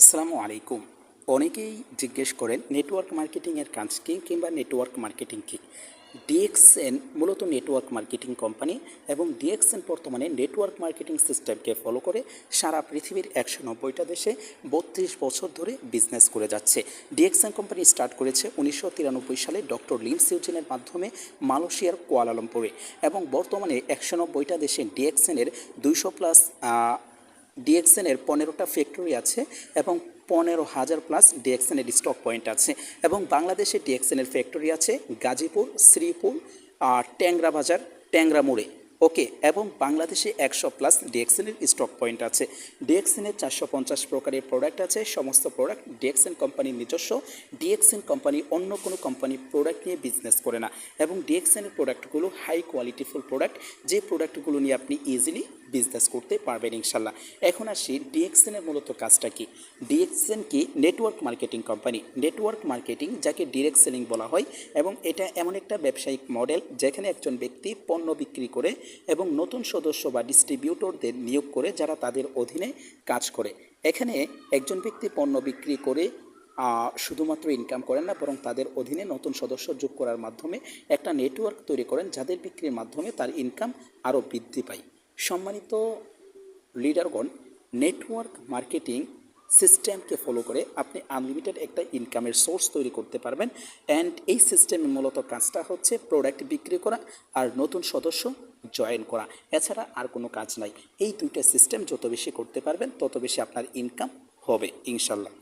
আসসালামু আলাইকুম। অনেকেই জিজ্ঞেস করেন নেটওয়ার্ক মার্কেটিংয়ের কাজ কী কিংবা নেটওয়ার্ক মার্কেটিং কী? ডিএক্সএন মূলত নেটওয়ার্ক মার্কেটিং কোম্পানি এবং ডিএক্সএন বর্তমানে নেটওয়ার্ক মার্কেটিং সিস্টেমকে ফলো করে সারা পৃথিবীর একশো নব্বইটা দেশে বত্রিশ বছর ধরে বিজনেস করে যাচ্ছে। ডিএক্সএন কোম্পানি স্টার্ট করেছে উনিশশো তিরানব্বই সালে ডক্টর লিম সিউজেনের মাধ্যমে মালয়েশিয়ার কোয়ালালামপুরে এবং বর্তমানে একশো নব্বইটা দেশে ডিএক্সএনের দুইশো প্লাস ডিএক্সএনের পনেরোটা ফ্যাক্টরি আছে এবং পনেরো হাজার প্লাস ডিএক্সেনের স্টক পয়েন্ট আছে। এবং বাংলাদেশে ডিএক্সেনের ফ্যাক্টরি আছে গাজীপুর, শ্রীপুর, আর ট্যাংরা বাজার, ট্যাংরা মোড়ে। ওকে, এবং বাংলাদেশে একশো প্লাস ডিএক্সএনের স্টক পয়েন্ট আছে। ডিএক্সএনের চারশো পঞ্চাশ প্রকারের প্রোডাক্ট আছে। সমস্ত প্রোডাক্ট ডিএক্সএন কোম্পানির নিজস্ব। ডিএক্সএন কোম্পানি অন্য কোনো কোম্পানি প্রোডাক্ট নিয়ে বিজনেস করে না। এবং ডিএক্সএনের প্রোডাক্টগুলো হাই কোয়ালিটিফুল প্রোডাক্ট যে প্রোডাক্টগুলো নিয়ে আপনি ইজিলি বিজনেস করতে পারবেন ইনশাল্লাহ। এখন আসি ডিএক্সএনের মূলত কাজটা কি? ডিএক্সএন কি network marketing company network marketing যাকে ডিরেক্ট সেলিং বলা হয়, এবং এটা এমন একটা ব্যবসায়িক মডেল যেখানে একজন ব্যক্তি পণ্য বিক্রি করে এবং নতুন সদস্য বা ডিস্ট্রিবিউটরদের নিয়োগ করে যারা তাদের অধীনে কাজ করে। এখানে একজন ব্যক্তি পণ্য বিক্রি করে শুধুমাত্র ইনকাম করেন না, বরং তাদের অধীনে নতুন সদস্য যোগ করার মাধ্যমে একটা নেটওয়ার্ক তৈরি করেন, যাদের বিক্রির মাধ্যমে তার ইনকাম আরও বৃদ্ধি পায়। সম্মানিত লিডারগণ নেটওয়ার্ক মার্কেটিং সিস্টেমকে ফলো করে আপনি আনলিমিটেড একটা ইনকামের সোর্স তৈরি করতে পারবেন। অ্যান্ড এই সিস্টেমের মূলত কাজটা হচ্ছে প্রোডাক্ট বিক্রি করা আর নতুন সদস্য জয়েন করা। এছাড়া আর কোনো কাজ নাই। এই দুইটা সিস্টেম যত বেশি করতে পারবেন, তত বেশি আপনার ইনকাম হবে, ইনশাল্লাহ।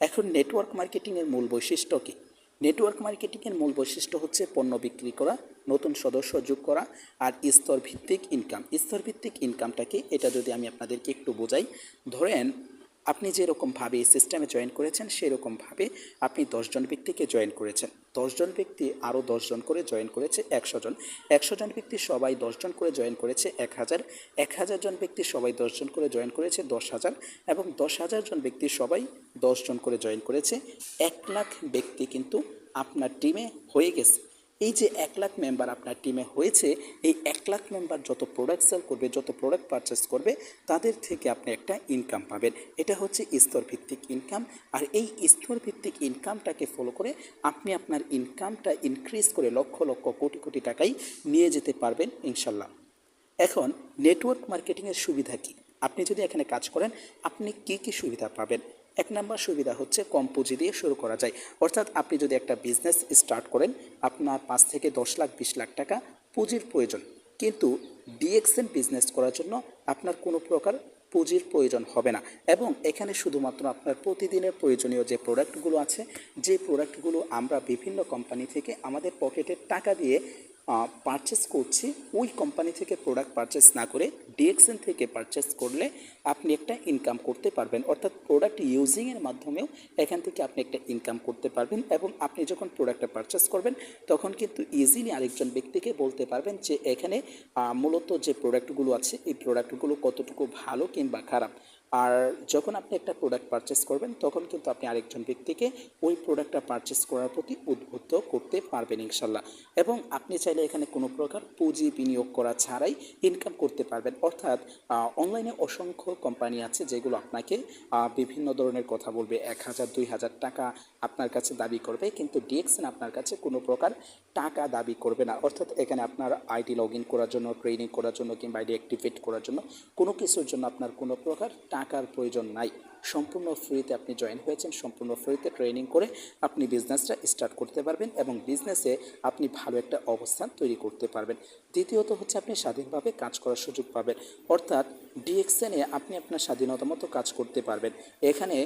এখন নেটওয়ার্ক মার্কেটিংয়ের মূল বৈশিষ্ট্য কী? নেটওয়ার্ক মার্কেটিংয়ের মূল বৈশিষ্ট্য হচ্ছে পণ্য বিক্রি করা, নতুন সদস্য যোগ করা আর স্তর ভিত্তিক ইনকাম স্তর ভিত্তিক ইনকামটাকে এটা যদি আমি আপনাদেরকে একটু বোঝাই, ধরেন আপনি যেরকমভাবে এই সিস্টেমে জয়েন করেছেন সেরকমভাবে আপনি দশজন ব্যক্তিকে জয়েন করেছেন। দশজন ব্যক্তি আরও দশজন করে জয়েন করেছে একশো জন। একশো জন ব্যক্তি সবাই দশজন করে জয়েন করেছে এক হাজার। এক হাজার জন ব্যক্তি সবাই দশজন করে জয়েন করেছে দশ হাজার এবং দশ হাজার জন ব্যক্তি সবাই দশজন করে জয়েন করেছে। এক লাখ ব্যক্তি কিন্তু আপনার টিমে হয়ে গেছে। এই যে এক লাখ মেম্বার আপনার টিমে হয়েছে, এই এক লাখ মেম্বার যত প্রোডাক্ট সেল করবে, যত প্রোডাক্ট পারচেস করবে, তাদের থেকে আপনি একটা ইনকাম পাবেন। এটা হচ্ছে স্তর ভিত্তিক ইনকাম আর এই স্তর ভিত্তিক ইনকামটাকে ফলো করে আপনি আপনার ইনকামটা ইনক্রিজ করে লক্ষ লক্ষ, কোটি কোটি টাকাই নিয়ে যেতে পারবেন, ইনশাল্লাহ। এখন নেটওয়ার্ক মার্কেটিংয়ের সুবিধা কী? আপনি যদি এখানে কাজ করেন, আপনি কী কী সুবিধা পাবেন? এক নম্বর সুবিধা হচ্ছে কম পুঁজি দিয়ে শুরু করা যায়। অর্থাৎ আপনি যদি একটা বিজনেস স্টার্ট করেন, আপনার পাঁচ থেকে দশ লাখ, বিশ লাখ টাকা পুঁজির প্রয়োজন। কিন্তু ডিএক্সএন বিজনেস করার জন্য আপনার কোনো প্রকার পুঁজির প্রয়োজন হবে না। এবং এখানে শুধুমাত্র আপনার প্রতিদিনের প্রয়োজনীয় যে প্রোডাক্টগুলো আছে, যে প্রোডাক্টগুলো আমরা বিভিন্ন কোম্পানি থেকে আমাদের পকেটের টাকা দিয়ে পারচেস করছি, ওই কোম্পানি থেকে প্রোডাক্ট পারচেস না করে ডিএক্সএন থেকে পারচেস করলে আপনি একটা ইনকাম করতে পারবেন। অর্থাৎ প্রোডাক্ট ইউজিংয়ের মাধ্যমেও এখান থেকে আপনি একটা ইনকাম করতে পারবেন এবং আপনি যখন প্রোডাক্টটা পারচেস করবেন, তখন কিন্তু ইজিলি আরেকজন ব্যক্তিকে বলতে পারবেন যে, এখানে মূলত যে প্রোডাক্টগুলো আছে, এই প্রোডাক্টগুলো কতটুকু ভালো কিংবা খারাপ? আর যখন আপনি একটা প্রোডাক্ট পারচেস করবেন, তখন কিন্তু আপনি আরেকজন ব্যক্তিকে ওই প্রোডাক্টটা পারচেস করার প্রতি উদ্বুদ্ধ করতে পারবেন ইনশাল্লাহ। এবং আপনি চাইলে এখানে কোনো প্রকার পুঁজি বিনিয়োগ করা ছাড়াই ইনকাম করতে পারবেন। অর্থাৎ অনলাইনে অসংখ্য কোম্পানি আছে যেগুলো আপনাকে বিভিন্ন ধরনের কথা বলবে। এক হাজার, দুই হাজার টাকা আপনার কাছে দাবি করবে, কিন্তু ডিএক্সএন আপনার কাছে কোনো প্রকার টাকা দাবি করবে না। অর্থাৎ এখানে আপনার আইডি লগ ইন করার জন্য ট্রেনিং করার জন্য কিংবা আইডি অ্যাক্টিভেট করার জন্য কোনো কিছুর জন্য আপনার কোনো প্রকার টাকার প্রয়োজন নাই। সম্পূর্ণ ফ্রিতে আপনি জয়েন হয়েছেন, সম্পূর্ণ ফ্রিতে ট্রেনিং করে আপনি বিজনেসটা স্টার্ট করতে পারবেন এবং বিজনেসে আপনি ভালো একটা অবস্থান তৈরি করতে পারবেন। দ্বিতীয়ত হচ্ছে আপনি স্বাধীনভাবে কাজ করার সুযোগ পাবেন। অর্থাৎ ডিএক্সএনে আপনি আপনার স্বাধীনতা মতো কাজ করতে পারবেন। এখানে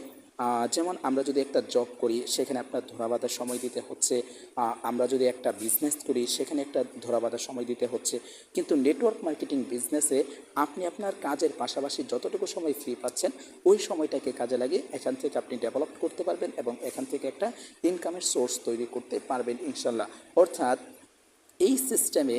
যেমন আমরা যদি একটা জব করি, সেখানে আপনার ধরাবাঁধার সময় দিতে হচ্ছে। আমরা যদি একটা বিজনেস করি, সেখানে একটা ধরাবাঁধার সময় দিতে হচ্ছে। কিন্তু নেটওয়ার্ক মার্কেটিং বিজনেসে আপনি আপনার কাজের পাশাপাশি যতটুকু সময় ফ্রি পাচ্ছেন, ওই সময়টাকে কাজে লাগিয়ে এখান থেকে আপনি ডেভেলপ করতে পারবেন এবং এখান থেকে একটা ইনকামের সোর্স তৈরি করতে পারবেন, ইনশাল্লাহ। অর্থাৎ এই সিস্টেমে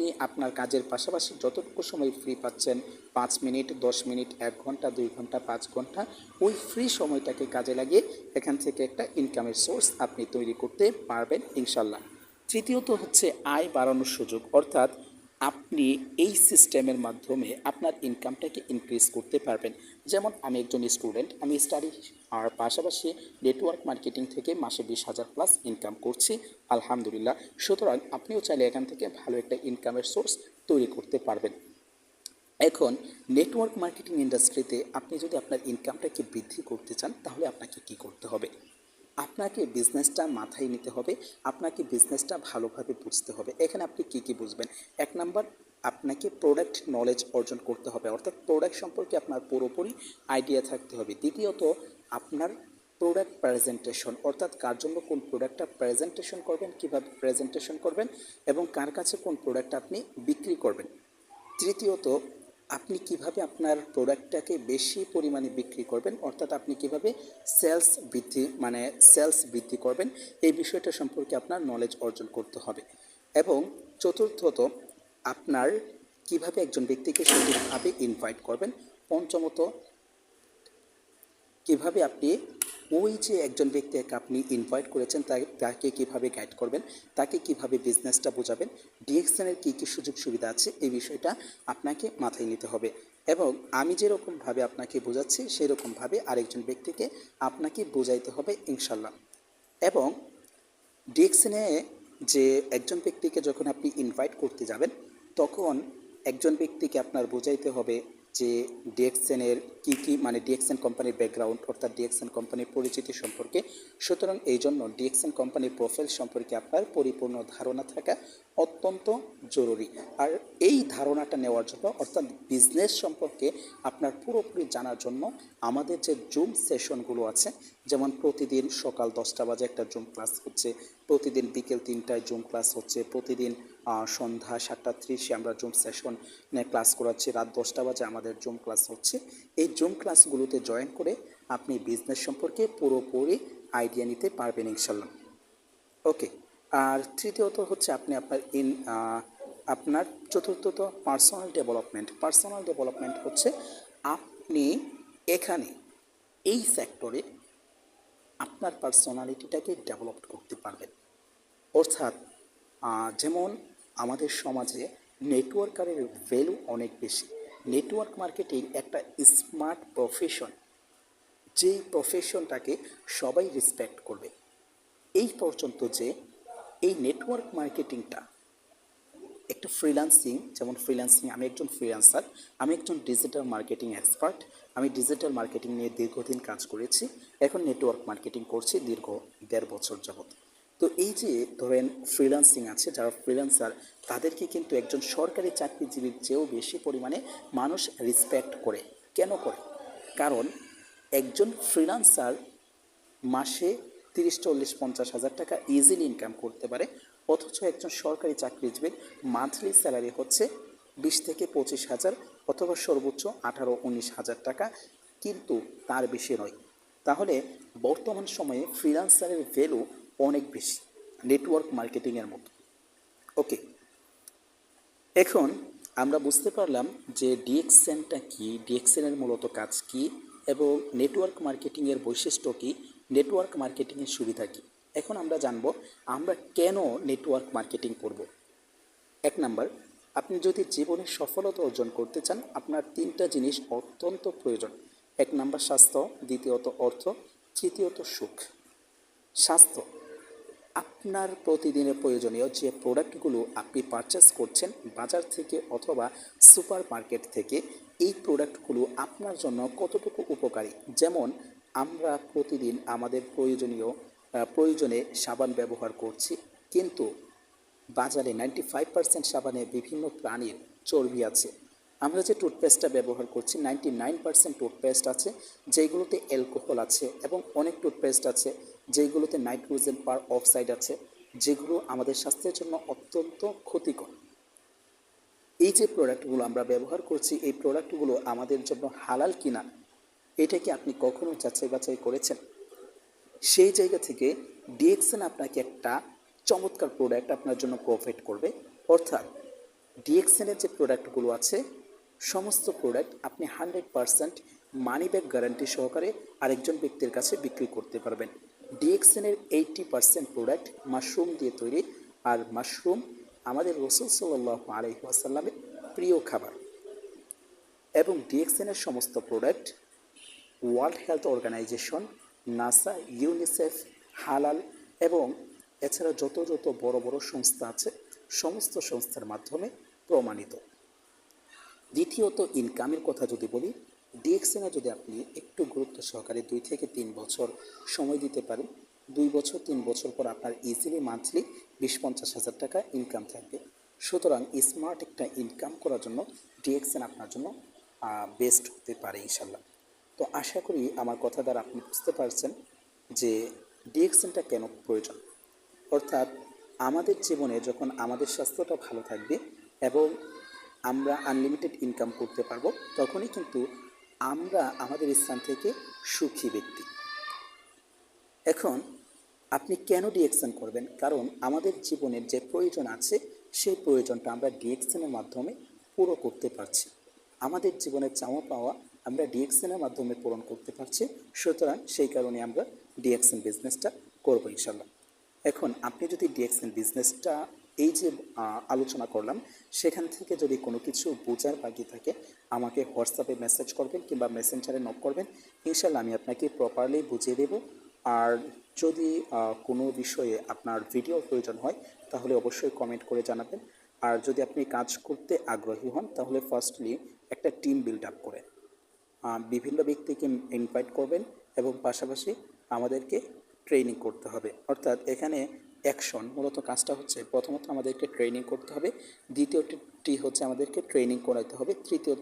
আপনি আপনার কাজের পাশাপাশি যতটুকু সময় ফ্রি পাচ্ছেন, পাঁচ মিনিট, দশ মিনিট, এক ঘণ্টা, দুই ঘণ্টা, পাঁচ ঘণ্টা, ওই ফ্রি সময়টাকে কাজে লাগিয়ে এখান থেকে একটা ইনকামের সোর্স আপনি তৈরি করতে পারবেন ইনশাল্লাহ। তৃতীয়ত হচ্ছে আয় বাড়ানোর সুযোগ। অর্থাৎ আপনি এই সিস্টেমের মাধ্যমে আপনার ইনকামটাকে ইনক্রিজ করতে পারবেন। যেমন আমি একজন স্টুডেন্ট আমি স্টাডি আর পাশাপাশি নেটওয়ার্ক মার্কেটিং থেকে মাসে বিশ হাজার প্লাস ইনকাম করছি, আলহামদুলিল্লাহ। সুতরাং আপনিও চাইলে এখান থেকে ভালো একটা ইনকামের সোর্স তৈরি করতে পারবেন। এখন নেটওয়ার্ক মার্কেটিং ইন্ডাস্ট্রিতে আপনি যদি আপনার ইনকামটাকে বৃদ্ধি করতে চান, তাহলে আপনাকে কি করতে হবে? আপনাকে বিজনেসটা মাথায় নিতে হবে, আপনাকে বিজনেসটা ভালোভাবে বুঝতে হবে। এখানে আপনি কি কি বুঝবেন? এক নাম্বার, আপনাকে প্রোডাক্ট নলেজ অর্জন করতে হবে। অর্থাৎ প্রোডাক্ট সম্পর্কে আপনার পুরোপুরি আইডিয়া থাকতে হবে। দ্বিতীয়ত, আপনার প্রোডাক্ট প্রেজেন্টেশন অর্থাৎ কার জন্য কোন প্রোডাক্টটা প্রেজেন্টেশন করবেন, কীভাবে প্রেজেন্টেশন করবেন এবং কার কাছে কোন প্রোডাক্ট আপনি বিক্রি করবেন। তৃতীয়ত আপনি কীভাবে আপনার প্রোডাক্টটাকে বেশি পরিমাণে বিক্রি করবেন? অর্থাৎ আপনি কীভাবে সেলস বৃদ্ধি মানে সেলস বৃদ্ধি করবেন? এই বিষয়টা সম্পর্কে আপনার নলেজ অর্জন করতে হবে। এবং চতুর্থত, আপনার কীভাবে একজন ব্যক্তিকে সঠিকভাবে ইনভাইট করবেন? পঞ্চমত কীভাবে আপনি ওই যে একজন ব্যক্তিকে আপনি ইনভাইট করেছেন তাকে কীভাবে গাইড করবেন, তাকে কীভাবে বিজনেসটা বোঝাবেন ডিএক্সএনের কী কী সুযোগ সুবিধা আছে, এই বিষয়টা আপনাকে মাথায় নিতে হবে। এবং আমি যেরকমভাবে আপনাকে বোঝাচ্ছি সেরকমভাবে আরেকজন ব্যক্তিকে আপনাকে বোঝাইতে হবে, ইনশাল্লাহ। এবং ডিএক্সএনে যে একজন ব্যক্তিকে যখন আপনি ইনভাইট করতে যাবেন, তখন একজন ব্যক্তিকে আপনার বোঝাইতে হবে যে ডিএক্সেনের কী কী মানে ডিএক্সেন কোম্পানির ব্যাকগ্রাউন্ড অর্থাৎ ডিএক্সেন কোম্পানির পরিচিতি সম্পর্কে। সুতরাং এই জন্য ডিএক্সেন কোম্পানির প্রোফাইল সম্পর্কে আপনার পরিপূর্ণ ধারণা থাকা অত্যন্ত জরুরি। আর এই ধারণাটা নেওয়ার জন্য, অর্থাৎ বিজনেস সম্পর্কে আপনার পুরোপুরি জানার জন্য আমাদের যে জুম সেশনগুলো আছে যেমন প্রতিদিন সকাল দশটা বাজে একটা জুম ক্লাস হচ্ছে, প্রতিদিন বিকেল তিনটায় জুম ক্লাস হচ্ছে, প্রতিদিন সন্ধ্যা সাতটা ত্রিশে আমরা জুম সেশন ক্লাস করাচ্ছি, রাত দশটা বাজে আমাদের জুম ক্লাস হচ্ছে। এই জুম ক্লাসগুলোতে জয়েন করে আপনি বিজনেস সম্পর্কে পুরোপুরি আইডিয়া নিতে পারবেন ইনশাল্লাহ। ওকে, আর তৃতীয়ত হচ্ছে আপনি আপনার ইন আপনার চতুর্থত পার্সোনাল ডেভেলপমেন্ট পার্সোনাল ডেভেলপমেন্ট হচ্ছে আপনি এখানে এই সেক্টরে আপনার পার্সোনালিটিটাকে ডেভেলপ করতে পারবেন। অর্থাৎ যেমন আমাদের সমাজে নেটওয়ার্কারের ভ্যালু অনেক বেশি। নেটওয়ার্ক মার্কেটিং একটা স্মার্ট প্রফেশন যেই প্রফেশনটাকে সবাই রেসপেক্ট করবে। এই পর্যন্ত যে এই নেটওয়ার্ক মার্কেটিংটা একটা ফ্রিল্যান্সিং যেমন ফ্রিল্যান্সিং আমি একজন ফ্রিল্যান্সার আমি একজন ডিজিটাল মার্কেটিং এক্সপার্ট আমি ডিজিটাল মার্কেটিং নিয়ে দীর্ঘদিন কাজ করেছি, এখন নেটওয়ার্ক মার্কেটিং করছি দীর্ঘ দেড় বছর যাবত তো এই যে ধরেন ফ্রিল্যান্সিং আছে, যারা ফ্রিল্যান্সার তাদেরকে কিন্তু একজন সরকারি চাকরিজীবীর চেয়েও বেশি পরিমাণে মানুষ রেসপেক্ট করে। কেন করে? কারণ একজন ফ্রিল্যান্সার মাসে তিরিশ, চল্লিশ, পঞ্চাশ হাজার টাকা ইজিলি ইনকাম করতে পারে অথচ একজন সরকারি চাকরিজীবীর মান্থলি স্যালারি হচ্ছে বিশ থেকে পঁচিশ হাজার অথবা সর্বোচ্চ আঠারো, উনিশ হাজার টাকা, কিন্তু তার বেশি নয়। তাহলে বর্তমান সময়ে ফ্রিল্যান্সারের ভ্যালু অনেক বেশি নেটওয়ার্ক মার্কেটিংয়ের মতো। ওকে এখন আমরা বুঝতে পারলাম যে ডিএক্সএনটা কি ডিএক্সএনের মূলত কাজ কি এবং নেটওয়ার্ক মার্কেটিংয়ের বৈশিষ্ট্য কী নেটওয়ার্ক মার্কেটিংয়ের সুবিধা কি। এখন আমরা জানব, আমরা কেন নেটওয়ার্ক মার্কেটিং করব? এক নাম্বার, আপনি যদি জীবনে সফলতা অর্জন করতে চান, আপনার তিনটা জিনিস অত্যন্ত প্রয়োজন। এক নাম্বার, স্বাস্থ্য। দ্বিতীয়ত, অর্থ। তৃতীয়ত, সুখ। স্বাস্থ্য। আপনার প্রতিদিনের প্রয়োজনীয় যে প্রোডাক্টগুলো আপনি পারচেস করছেন বাজার থেকে অথবা সুপার মার্কেট থেকে, এই প্রোডাক্টগুলো আপনার জন্য কতটুকু উপকারী? যেমন, আমরা প্রতিদিন আমাদের প্রয়োজনীয় প্রয়োজনে সাবান ব্যবহার করছি। কিন্তু বাজারে নাইনটি ফাইভ পার্সেন্ট সাবানে বিভিন্ন প্রাণীর চর্বি আছে। আমরা যে টুথপেস্টটা ব্যবহার করছি নাইনটি নাইন পার্সেন্ট টুথপেস্ট আছে, যেগুলোতে অ্যালকোহল আছে এবং অনেক টুথপেস্ট আছে, যেগুলোতে নাইট্রোজেন পার অক্সাইড আছে, যেগুলো আমাদের স্বাস্থ্যের জন্য অত্যন্ত ক্ষতিকর। এই যে প্রোডাক্টগুলো আমরা ব্যবহার করছি, এই প্রোডাক্টগুলো আমাদের জন্য হালাল কিনা, এটা কি আপনি কখনো যাচাই বাছাই করেছেন? সেই জায়গা থেকে ডিএক্সএন আপনাকে একটা চমৎকার প্রোডাক্ট আপনার জন্য প্রোভাইড করবে। অর্থাৎ ডিএক্সএনের যে প্রোডাক্টগুলো আছে, সমস্ত প্রোডাক্ট আপনি hundred percent money back guarantee সহকারে আরেকজন ব্যক্তির কাছে বিক্রি করতে পারবেন। ডিএক্সএনের এইটটি পারসেন্ট প্রোডাক্ট মাশরুম দিয়ে তৈরি, আর মাশরুম আমাদের রসুল সাল্লাহ আলহি আসাল্লামের প্রিয় খাবার। এবং ডিএক্সএনের সমস্ত product world health organization NASA, UNICEF, হালাল এবং এছাড়া যত যত বড় বড় সংস্থা আছে, সমস্ত সংস্থার মাধ্যমে প্রমাণিত। দ্বিতীয়ত, ইনকামের কথা যদি বলি ডিএক্সএনে যদি আপনি একটু গুরুত্ব সহকারে দুই থেকে তিন বছর সময় দিতে পারেন, দুই বছর, তিন বছর পর আপনার ইজিলি মান্থলি বিশ পঞ্চাশ হাজার টাকা ইনকাম থাকবে। সুতরাং স্মার্ট একটা ইনকাম করার জন্য ডিএক্সএন আপনার জন্য বেস্ট হতে পারে ইনশাল্লাহ তো আশা করি আমার কথা দ্বারা আপনি বুঝতে পারছেন যে ডিএক্সএনটা কেন প্রয়োজন। অর্থাৎ আমাদের জীবনে যখন আমাদের স্বাস্থ্যটা ভালো থাকবে এবং আমরা আনলিমিটেড ইনকাম করতে পারব, তখনই কিন্তু আমরা আমাদের স্থান থেকে সুখী ব্যক্তি। এখন আপনি কেন ডিএকশন করবেন? কারণ আমাদের জীবনের যে প্রয়োজন আছে, সেই প্রয়োজনটা আমরা ডিএকশনের মাধ্যমে পুরো করতে পারছি। আমাদের জীবনের চাওয়া পাওয়া আমরা ডিএকশনের মাধ্যমে পূরণ করতে পারছি সুতরাং সেই কারণে আমরা ডিএকশন বিজনেসটা করব ইনশাল্লাহ এখন আপনি যদি ডিএক্সএন বিজনেসটা এই যে আলোচনা করলাম সেখান থেকে যদি কোনো কিছু বোঝার বাকি থাকে আমাকে হোয়াটসঅ্যাপে মেসেজ করবেন কিংবা মেসেঞ্জারে নক করবেন ইনশাল্লাহ আমি আপনাকে প্রপারলি বুঝিয়ে দেব। আর যদি কোনো বিষয়ে আপনার ভিডিও প্রয়োজন হয় তাহলে অবশ্যই কমেন্ট করে জানাবেন। আর যদি আপনি কাজ করতে আগ্রহী হন তাহলে ফার্স্টলি একটা টিম বিল্ড আপ করে। আহ, বিভিন্ন ব্যক্তিকে ইনভাইট করবেন এবং পাশাপাশি আমাদেরকে ট্রেনিং করতে হবে। অর্থাৎ এখানে অ্যাকশন মূলত কাজটা হচ্ছে প্রথমত আমাদেরকে ট্রেনিং করতে হবে, দ্বিতীয়টি হচ্ছে আমাদেরকে ট্রেনিং করাতে হবে, তৃতীয়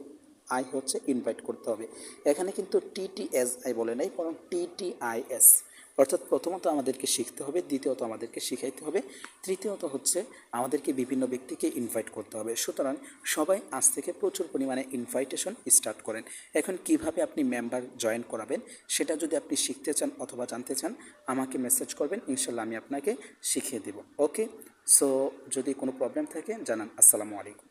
আই হচ্ছে ইনভাইট করতে হবে। এখানে কিন্তু টিটিএস আই বলে নাই, বরং টিটিআইএস অর্থাৎ প্রথমত আমাদেরকে শিখতে হবে, দ্বিতীয়ত আমাদেরকে শিখাইতে হবে, তৃতীয়ত হচ্ছে আমাদেরকে বিভিন্ন ব্যক্তিকে ইনভাইট করতে হবে। সুতরাং সবাই আজ থেকে প্রচুর পরিমাণে ইনভাইটেশন স্টার্ট করেন। এখন কীভাবে আপনি মেম্বার জয়েন করাবেন সেটা যদি আপনি শিখতে চান অথবা জানতে চান, আমাকে মেসেজ করবেন, ইনশাল্লাহ আমি আপনাকে শিখিয়ে দেব। ওকে সো যদি কোনো প্রবলেম থাকে, জানান। আসসালামু আলাইকুম।